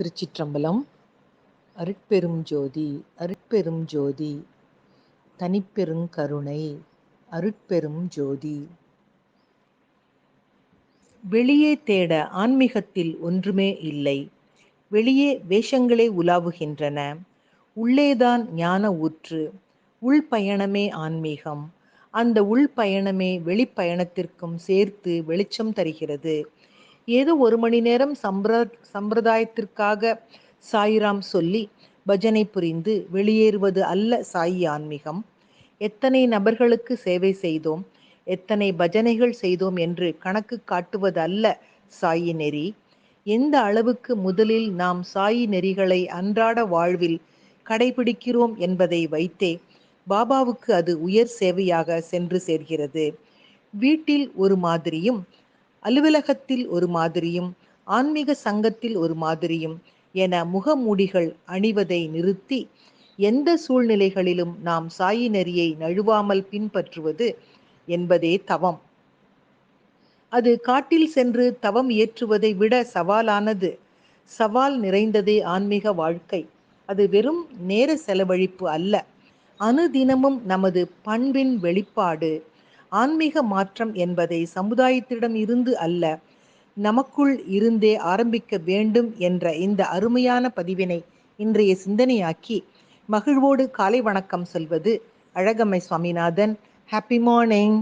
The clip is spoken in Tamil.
திருச்சிற்றம்பலம் அருட்பெரும் ஜோதி அருட்பெரும் ஜோதி தனிப்பெருங் கருணை அருட்பெரும் ஜோதி. வெளியே தேட ஆன்மீகத்தில் ஒன்றுமே இல்லை. வெளியே வேஷங்களே உலாவுகின்றன. உள்ளேதான் ஞான ஊற்று. உள்பயணமே ஆன்மீகம். அந்த உள்பயணமே வெளிப்பயணத்திற்கும் சேர்த்து வெளிச்சம் தருகிறது. ஏதோ ஒரு மணி நேரம் சம்பிர சம்பிரதாயத்திற்காக சாயிராம் சொல்லி பஜனை புரிந்து வெளியேறுவது அல்ல சாயி ஆன்மீகம். எத்தனை நபர்களுக்கு சேவை செய்தோம் எத்தனை பஜனைகள் செய்தோம் என்று கணக்கு காட்டுவது அல்ல சாயி நெறி. எந்த அளவுக்கு முதலில் நாம் சாயி நெறிகளை அன்றாட வாழ்வில் கடைபிடிக்கிறோம் என்பதை வைத்தே பாபாவுக்கு அது உயர் சேவையாக சென்று சேர்கிறது. வீட்டில் ஒரு மாதிரியும் அலுவலகத்தில் ஒரு மாதிரியும் ஆன்மீக சங்கத்தில் ஒரு மாதிரியும் என முகமூடிகள் அணிவதை நிறுத்தி எந்த சூழ்நிலைகளிலும் நாம் சாயி நெறியை நழுவாமல் பின்பற்றுவது என்பதே தவம். அது காட்டில் சென்று தவம் இயற்றுவதை விட சவாலானது. சவால் நிறைந்ததே ஆன்மீக வாழ்க்கை. அது வெறும் நேர செலவழிப்பு அல்ல. அனுதினமும் நமது பண்பின் வெளிப்பாடு ஆன்மீக மாற்றம் என்பதை சமுதாயத்திடம் இருந்து அல்ல நமக்குள் இருந்தே ஆரம்பிக்க வேண்டும் என்ற இந்த அருமையான பதிவினை இன்றைய சிந்தனையாக்கி மகிழ்வோடு காலை வணக்கம் சொல்வது அழகம்மை சுவாமிநாதன். Happy morning